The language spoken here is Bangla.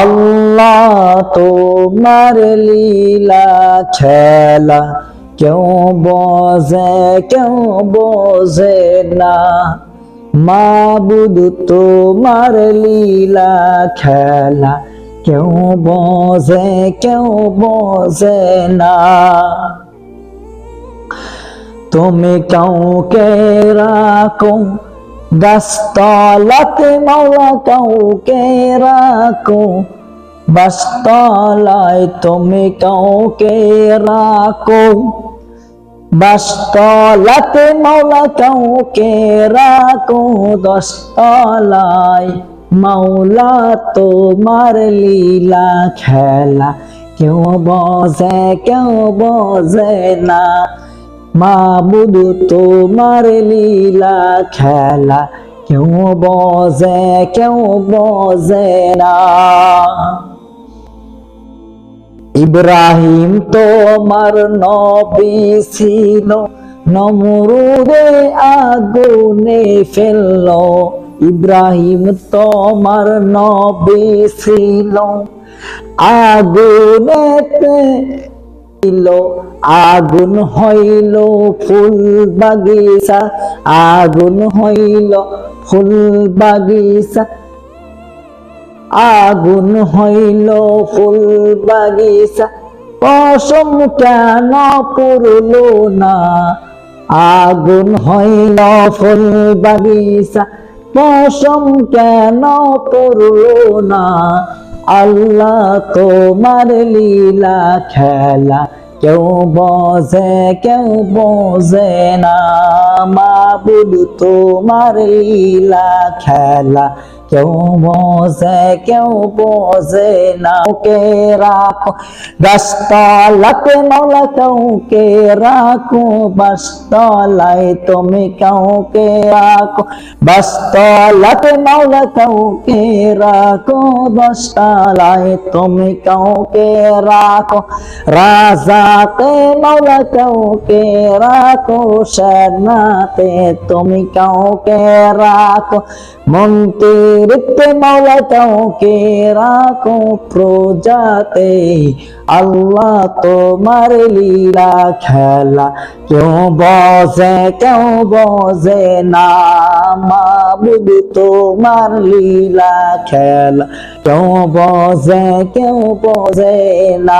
আল্লাহ তোমার লীলা খেলা কেউ বোঝে কেউ বোঝে না। মাবুদ তোমার লীলা খেলা কেউ বোঝে কেউ বোঝে না। তুমি কাউকে রাখো মাওলা কাউকে রাখো? বাস্তলায় তুমি কাউকে রাখো? বাস্তলাতে কাউকে রাখো? দশতলায় মাওলা তোমার লীলা খেলা। কেউ বোঝে কেউ বোঝে না। মাবুদ তোমার লীলা খেলা, কেউ বোঝে কেউ বোঝে না। ইব্রাহিম তোমার নবী ছিল, নমরুদে আগুনে ফেলল। ইব্রাহিম তোমার নবী ছিল, আগুনেতে ছিল আগুন হইল, ফুল বাগিচা, আগুন হইল, ফুল বাগিচা। আগুন হইল, ফুল বাগিচা। পশম কেন পুরল না? আগুন হইল, ফুল বাগিচা। পশম কেন পুরল না? আল্লাহ তোমার লীলা খেলা কেউ বোঝে কেউ বোঝে না। মাবুদ তোমার লীলা খেলা। কেউ বোঝে কেউ বোঝে না। ওকে রাখো গাছতলাতে মৌলা কাউকে রাখো। বাস্তলায় তুমি কাউকে রাখো। বাস্তলাতে মৌলা কাউকে রাখো। দশতলায় তুমি কাউকে রাখো। রাজাতে মৌলা কাউকে রাখো সেনাতে তুমি কাউকে রাখো। মন্ত্রীতে মৌলা কাউকে রাখো, প্রজাতে আল্লাহ তোমার লীলা খেলা। কেউ বোঝে কেউ বোঝে না মাবুদ তোমার লীলা খেলা। কেউ বোঝে কেউ বোঝে না।